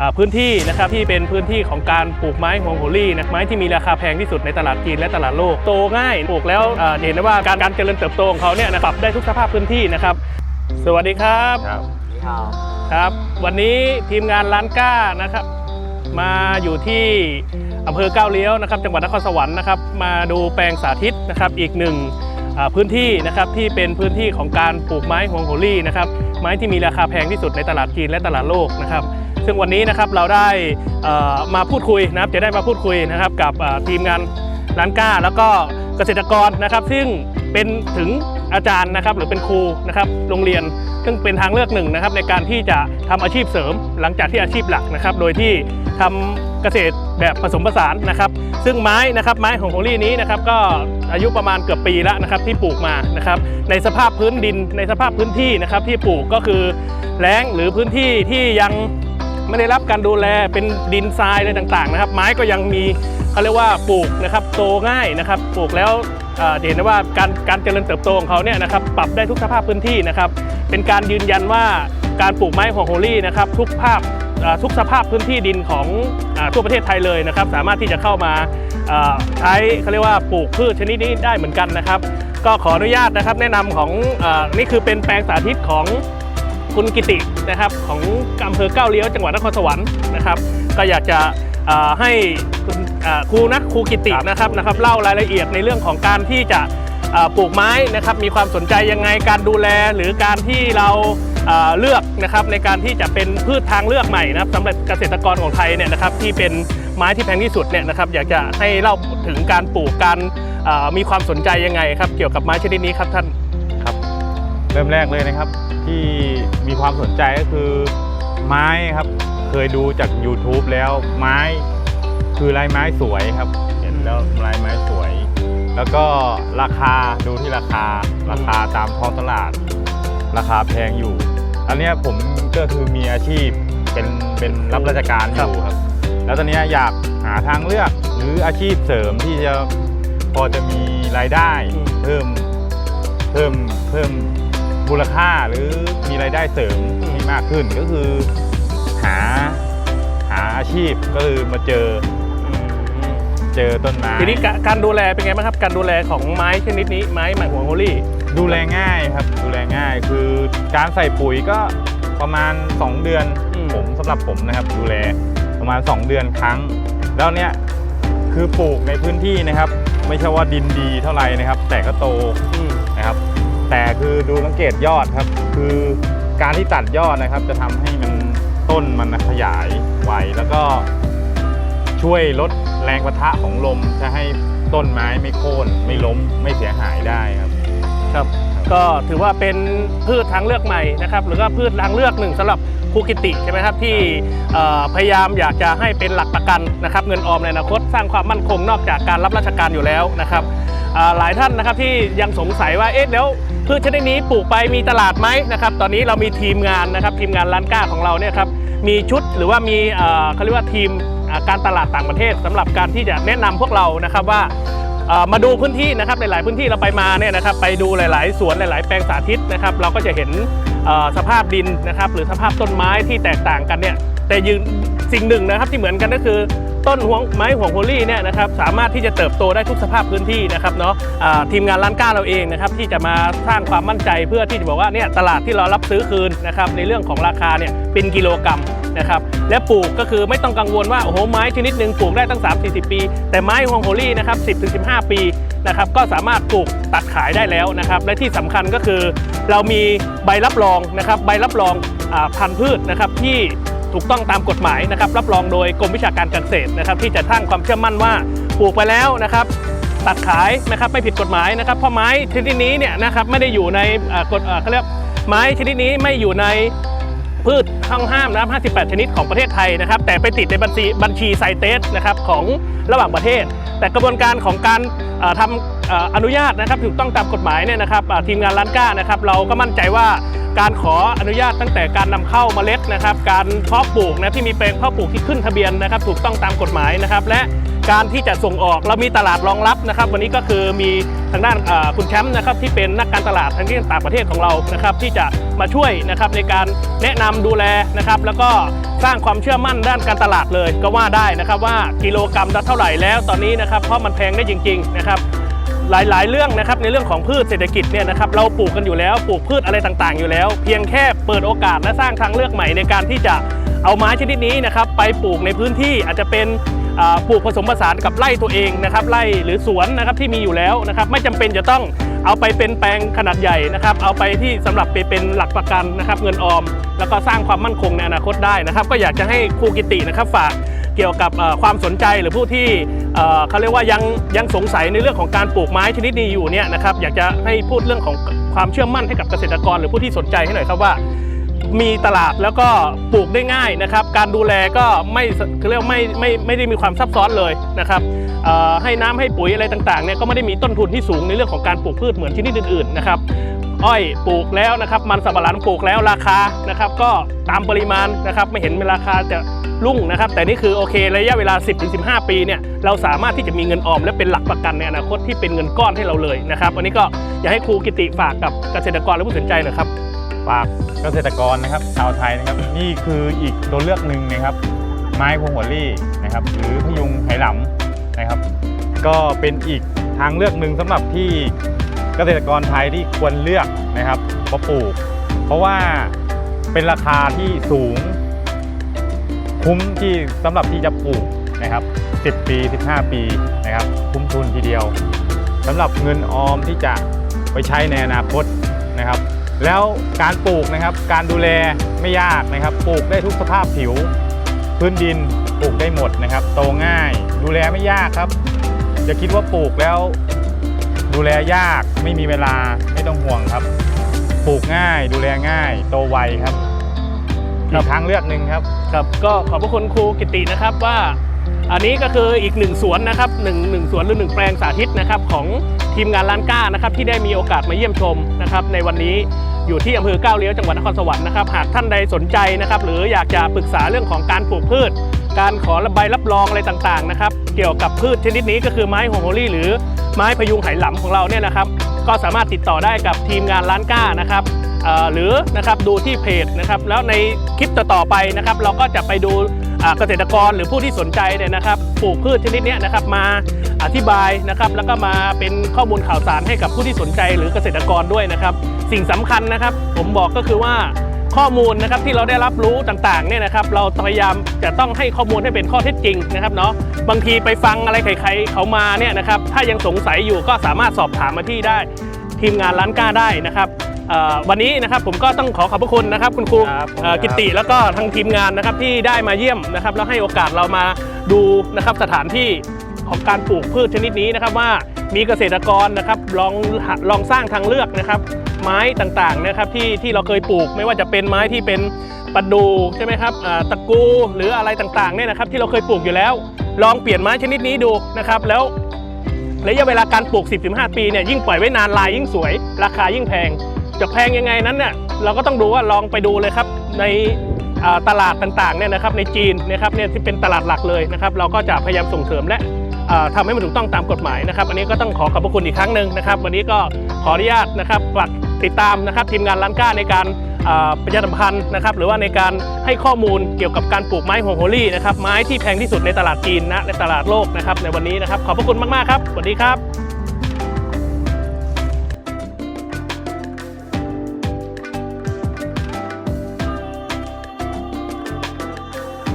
อ่าพื้นที่นะครับที่เป็นพื้นที่ของการปลูกไม้ฮวงโฮลี่นะไม้ที่มีราคาแพงที่สุดในตลาดจีนและตลาดโลกโตง่ายปลูกแล้วอ่าเห็นได้ว่าการการเจริญเติบโตของเขาเนี่ยนะปรับได้ทุกสภาพพื้นที่นะครับ สวัสดีครับครับครับ วันนี้ทีมงานร้านก้านะครับ มาอยู่ที่อำเภอก้าวเลี้ยวนะครับ จังหวัดนครสวรรค์นะครับ มาดูแปลงสาธิตนะครับอีกหนึ่งอ่าพื้นที่นะครับที่เป็นพื้นที่ของการปลูกไม้ฮวงโฮลี่นะครับไม้ที่มีราคาแพงที่สุดในตลาดจีนและตลาดโลกนะครับ ซึ่งวันนี้นะครับเราได้มาพูดคุยนะครับจะได้มาพูดคุยนะครับกับทีมงานร้านก้า แล้วก็เกษตรกรนะครับ ซึ่งเป็นถึงอาจารย์นะครับหรือเป็นครูนะครับโรงเรียน ซึ่งเป็นทางเลือกหนึ่งนะครับในการที่จะทำอาชีพเสริมหลังจากที่อาชีพหลักนะครับ โดยที่ทำเกษตรแบบผสมผสานนะครับ ซึ่งไม้นะครับไม้ของโฮลี่นี้นะครับก็อายุประมาณเกือบปีแล้วนะครับที่ปลูกมานะครับในสภาพพื้นดินในสภาพพื้นที่นะครับที่ปลูกก็คือแล้งหรือพื้นที่ที่ยัง ไม่ได้รับการดูแลเป็นดินทรายอะไรต่างๆนะครับ ไม้ก็ยังมีเขาเรียกว่าปลูกนะครับโตง่ายนะครับ ปลูกแล้วเอ่อเห็นได้ว่าการการเจริญเติบโตของเขาเนี่ยนะครับปรับได้ทุกสภาพพื้นที่นะครับ เป็นการยืนยันว่าการปลูกไม้ของโฮลี่นะครับทุกภาพทุกสภาพพื้นที่ดินของอทั่วประเทศไทยเลยนะครับ สามารถที่จะเข้ามาใช้เขาเรียกว่าปลูกพืชชนิดนี้ได้เหมือนกันนะครับ ก็ขออนุญาตนะครับ แนะนำของอนี่คือเป็นแปลงสาธิตของ คุณกิตินะครับของอำเภอเก้าวเลี้ยวจังหวัดนครสวรรค์นะครับ ก็อยากจะให้คุณครูนะครูกิตินะครับนะครับเล่ารายละเอียดในเรื่องของการที่จะปลูกไม้นะครับมีความสนใจยังไงการดูแลหรือการที่เราเลือกนะครับในการที่จะเป็นพืชทางเลือกใหม่นะครับสำหรับเกษตรกรของไทยเนี่ยนะครับที่เป็นไม้ที่แพงที่สุดเนี่ยนะครับอยากจะให้เล่าถึงการปลูกการมีความสนใจยังไงครับเกี่ยวกับไม้ชนิดนี้ครับท่านครับ เริ่มแรกเลยนะครับ ที่มีความสนใจก็คือไม้ครับ เคยดูจาก YouTube แล้วไม้คือลายไม้สวยครับ เห็นแล้วลายไม้สวย แล้วก็ราคาดูที่ราคาราคาตามท้องตลาด ราคาแพงอยู่ อันนี้ผมก็คือมีอาชีพเป็นเป็นรับราชการอยู่ครับ แล้วตอนนี้อยากหาทางเลือกหรืออาชีพเสริมที่จะพอจะมีรายได้เพิ่มเพิ่มเพิ่ม มูลค่าหรือมีรายได้เสริมที่มากขึ้นก็คือหาหาอาชีพก็คือมาเจอเจอต้นไม้ทีนี้กะการดูแลเป็นไงบ้างครับ การดูแลของไม้ชนิดนี้ไม้หมายหัวโฮลี่ดูแลง่ายครับดูแลง่ายคือการใส่ปุ๋ยก็ประมาณ 2 เดือนอืมผมสำหรับผมนะครับ ดูแลประมาณ 2 เดือนครั้ง แล้วเนี้ยคือปลูกในพื้นที่นะครับ ไม่ใช่ว่าดินดีเท่าไหร่นะครับ แต่ก็โตอืมนะครับ แต่คือดูสังเกตยอดครับ คือการที่ตัดยอดนะครับ จะทำให้มันต้นมันขยายไวแล้วก็ช่วยลดแรงประทะของลมจะให้ต้นไม้ไม่โค่นไม่ล้มไม่เสียหายได้ครับครับ ก็ถือว่าเป็นพืชทางเลือกใหม่นะครับหรือว่าพืชทางเลือกหนึ่งสำหรับคูกิติใช่ไหมครับที่พยายามอยากจะให้เป็นหลักประกันนะครับเงินออมในอนาคตสร้างความมั่นคงนอกจากการรับราชการอยู่แล้วนะครับหลายท่านนะครับที่ยังสงสัยว่าเอ๊ะแล้ว พืชชนิดนี้ปลูกไปมีตลาดไหมนะครับตอนนี้เรามีทีมงานนะครับทีมงานร้านก้าของเราเนี่ยครับมีชุดหรือว่ามีเขาเรียกว่าทีมการตลาดต่างประเทศสำหรับการที่จะแนะนำพวกเรานะครับว่า มาดูพื้นที่นะครับหลาย ๆ พื้นที่เราไปมาเนี่ยนะครับไปดูหลาย ๆ สวนหลาย ๆ แปลงสาธิตนะครับเราก็จะเห็นสภาพดินนะครับหรือสภาพต้นไม้ที่แตกต่างกันเนี่ยแต่ยืนสิ่งหนึ่งนะครับที่เหมือนกันก็คือต้นหวงไม้ห่วงโฮลี่เนี่ยนะครับสามารถที่จะเติบโตได้ทุกสภาพพื้นที่นะครับเนาะอ่าทีมงานร้านก้าเราเองนะครับที่จะมาสร้างความมั่นใจเพื่อที่จะบอกว่าเนี่ยตลาดที่เรารับซื้อคืนนะครับในเรื่องของราคาเนี่ยเป็นกิโลกรัม นะครับและปลูกก็คือไม่ต้องกังวลว่าโอ้โหไม้ชนิดหนึ่งปลูกได้ตั้ง 3-40 ปี แต่ไม้ห่วงโฮลี่นะครับ10-15 ปีนะครับก็สามารถปลูกตัดขายได้แล้วนะครับและที่สำคัญก็คือ เรามีใบรับรองนะครับใบรับรองอพันธุ์พืชนะครับที่ถูกต้องตามกฎหมายนะครับรับรองโดยกรมวิชาการเกษตรนะครับที่จะสร้างความเชื่อมั่นว่าปลูกไปแล้วนะครับตัดขายนะครับไม่ผิดกฎหมายนะครับเพราะไม้ชนิดนี้เนี่ยนะครับไม่ได้อยู่ในกฎเขาเรียกไม้ชนิดนี้ไม่อยู่ใน พืชห้องห้ามนะครับ 58 ชนิดของประเทศไทยนะครับ แต่ไปติดในบัญชีบัญชีไซเตสนะครับของระหว่างประเทศ แต่กระบวนการของการทำเอ่ออนุญาตนะครับถูกต้องตามกฎหมายเนี่ยนะครับทีมงานร้านก้านะครับเราก็มั่นใจว่าการขออนุญาตตั้งแต่การนำเข้าเมล็ดนะครับ การเพาะปลูกนะที่มีแปลงเพาะปลูกที่ขึ้นทะเบียนนะครับ ถูกต้องตามกฎหมายนะครับ และ การที่จะส่งออกเรามีตลาดรองรับนะครับ วันนี้ก็คือมีทางด้านคุณแชมป์นะครับที่เป็นนักการตลาดทางที่ต่างประเทศของเรานะครับที่จะมาช่วยนะครับในการแนะนำดูแลนะครับ แล้วก็สร้างความเชื่อมั่นด้านการตลาดเลยก็ว่าได้นะครับว่ากิโลกรัมละเท่าไหร่แล้วตอนนี้นะครับเพราะมันแพงได้จริงๆนะครับหลายๆ เรื่องนะครับในเรื่องของพืชเศรษฐกิจเนี่ยนะครับเราปลูกกันอยู่แล้วปลูกพืชอะไรต่างๆ อยู่แล้ว เพียงแค่เปิดโอกาสและสร้างทางเลือกใหม่ในการที่จะเอาไม้ชนิดนี้นะครับไปปลูกในพื้นที่อาจจะเป็น ปลูกผสมผสานกับไร่ตัวเองนะครับไร่หรือสวนนะครับที่มีอยู่แล้วนะครับไม่จำเป็นจะต้องเอาไปเป็นแปลงขนาดใหญ่นะครับ เอาไปที่สำหรับไปเป็นหลักประกันนะครับ เงินออม แล้วก็สร้างความมั่นคงในอนาคตได้นะครับ ก็อยากจะให้ครูกิตินะครับฝากเกี่ยวกับความสนใจหรือผู้ที่เขาเรียกว่ายังยังสงสัยในเรื่องของการปลูกไม้ชนิดนี้อยู่เนี่ยนะครับอยากจะให้พูดเรื่องของความเชื่อมั่นให้กับเกษตรกร หรือผู้ที่สนใจให้หน่อยครับว่า มีตลาดแล้วก็ปลูกได้ง่ายนะครับ การดูแลก็ไม่เขาเรียกว่าไม่ไม่ไม่ได้มีความซับซ้อนเลยนะครับให้น้ำให้ปุ๋ยอะไรต่างๆเนี่ยก็ไม่ได้มีต้นทุนที่สูงในเรื่องของการปลูกพืชเหมือนชนิดอื่นๆนะครับอ้อยปลูกแล้วนะครับ มันสำปะหลังปลูกแล้วราคานะครับ ก็ตามปริมาณนะครับไม่เห็นเป็นราคาจะรุ่งนะครับ แต่นี่คือโอเคระยะเวลา 10-15 ปีเนี่ยเราสามารถที่จะมีเงินออมและเป็นหลักประกันในอนาคตที่เป็นเงินก้อนให้เราเลยนะครับวันนี้ก็อยากให้ครูกิติฝากกับเกษตรกรและผู้สนใจหน่อยครับ ฝากเกษตรกรนะครับชาวไทยนะครับ นี่คืออีกตัวเลือกหนึ่งนะครับ ไม้พวงหัวลี่นะครับหรือพยุงไหหลำนะครับ ก็เป็นอีกทางเลือกหนึ่งสำหรับที่เกษตรกรไทยที่ควรเลือกนะครับมาปลูก เพราะว่าเป็นราคาที่สูง คุ้มที่สำหรับที่จะปลูกนะครับ 10 ปี 15 ปีนะครับ คุ้มทุนทีเดียวสำหรับเงินออมที่จะไปใช้ในอนาคตนะครับ แล้วการปลูกนะครับ การดูแลไม่ยากนะครับ ปลูกได้ทุกสภาพผิว พื้นดินปลูกได้หมดนะครับ โตง่าย ดูแลไม่ยากครับอย่าคิดว่าปลูกแล้ว ดูแลยากไม่มีเวลาไม่ต้องห่วงครับ ปลูกง่าย ดูแลง่าย โตไวครับครัอีบกทางเลือกหนึ่งครับ ครับก็ขอบพระคุณครูกิตินะครับว่า อันนี้ก็คืออีกหนึ่งสวนนะครับหนึ่งหนึ่งสวนหรือหนึ่งแปลงสาธิตนะครับของทีมงานร้านก้านะครับที่ได้มีโอกาสมาเยี่ยมชมนะครับในวันนี้อยู่ที่อำเภอก้าวเลี้ยวจังหวัดนครสวรรค์นะครับหากท่านใดสนใจนะครับหรืออยากจะปรึกษาเรื่องของการปลูกพืช การขอใบรับรองอะไรต่างๆนะครับเกี่ยวกับพืชชนิดนี้ก็คือไม้โฮโฮลี่หรือไม้พยุงไหหลำของเราเนี่ยนะครับก็สามารถติดต่อได้กับทีมงานร้านก้านะครับหรือนะครับดูที่เพจนะครับแล้วในคลิปต่อๆไปนะครับเราก็จะไปดู เกษตรกรหรือผู้ที่สนใจเนี่ยนะครับปลูกพืชชนิดนี้นะครับมาอธิบายนะครับ แล้วก็มาเป็นข้อมูลข่าวสารให้กับผู้ที่สนใจหรือเกษตรกรด้วยนะครับ สิ่งสำคัญนะครับ ผมบอกก็คือว่าข้อมูลนะครับที่เราได้รับรู้ต่างๆเนี่ยนะครับ เราพยายามจะต้องให้ข้อมูลให้เป็นข้อเท็จจริงนะครับเนาะบางทีไปฟังอะไรใครๆเขามาเนี่ยนะครับ ถ้ายังสงสัยอยู่ก็สามารถสอบถามมาที่ได้ ทีมงานร้านก้าได้นะครับ วันนี้นะครับผมก็ต้องขอขอบพระคุณนะครับ คุณครูครับเอ่อครับกิติแล้วก็ทางทีมงานนะครับที่ได้มาเยี่ยมนะครับแล้วให้โอกาสเรามาดูนะครับสถานที่ของการปลูกพืชชนิดนี้นะครับว่ามีเกษตรกรนะครับลองลองสร้างทางเลือกนะครับ ไม้ต่างๆนะครับที่ที่เราเคยปลูก ไม่ว่าจะเป็นไม้ที่เป็นประดูใช่ไหมครับอ่าตะกูหรืออะไรต่างๆเนี่ยนะครับ ที่เราเคยปลูกอยู่แล้ว ลองเปลี่ยนไม้ชนิดนี้ดูนะครับ แล้วระยะเวลาการปลูก 10-15 ปีเนี่ยยิ่งปล่อยไว้นานลายยิ่งสวย ราคายิ่งแพง จะแพงยังไงนั้นเนี่ยเราก็ต้องดูว่าลองไปดูเลยครับ ในตลาดต่างๆเนี่ยนะครับในจีนนะครับเนี่ยที่เป็นตลาดหลักเลยนะครับเราก็จะพยายามส่งเสริมและอ่าทำให้มันถูกต้องตามกฎหมายนะครับ อันนี้ก็ต้องขอขอบพระคุณอีกครั้งหนึ่งนะครับ วันนี้ก็ขออนุญาตนะครับฝากติดตามนะครับทีมงานร้านก้าในการประชาสัมพันธ์นะครับหรือว่าในการให้ข้อมูลเกี่ยวกับการปลูกไม้ฮวงโฮลี่นะครับไม้ที่แพงที่สุดในตลาดจีนนะในตลาดโลกนะครับในวันนี้นะครับขอบพระคุณมากๆครับสวัสดีครับ